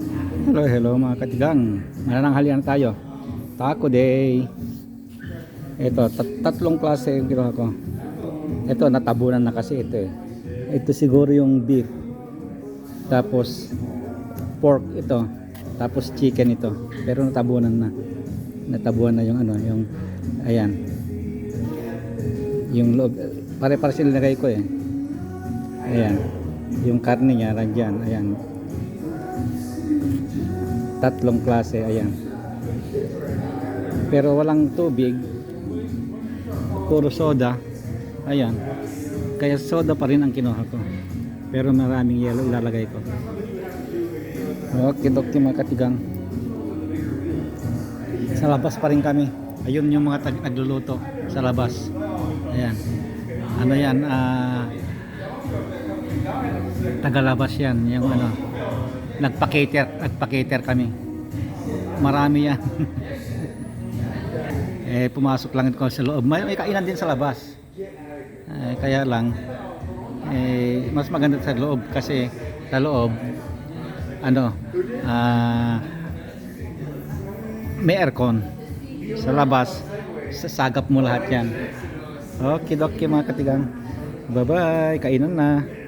Hello, hello mga katigang. Manananghalian tayo. Taco day. Ito, tat- tatlong klase yung kinuha ko. Ito, natabunan na kasi ito eh. Ito siguro yung beef. Tapos, pork ito. Tapos chicken ito. Pero natabunan na. Natabunan na yung ano, yung, ayan. Yung loob, pare-pare sila nilagay ko eh. Ayan. Yung karne niya, nandyan. Ayan. Tatlong klase, ayan. Pero walang tubig. Puro soda. Ayan. Kaya soda pa rin ang kinuha ko. Pero maraming yellow ilalagay ko. Okay, dokti mga katigang. Sa labas pa rin kami. Ayun yung mga tag nagluluto sa labas. Ayan. Ano yan? Ah... tagalabas yan. Yung ano. Nagpa-cater. Nagpa-cater kami. Marami yan. eh, pumasok lang ko sa loob. May, may kainan din sa labas. Eh, kaya lang, eh, mas maganda sa loob kasi sa loob, ano, ah, may aircon. Sa labas, sasagap mo lahat yan. Okay, okay mga katigang. Bye-bye. Kainan na.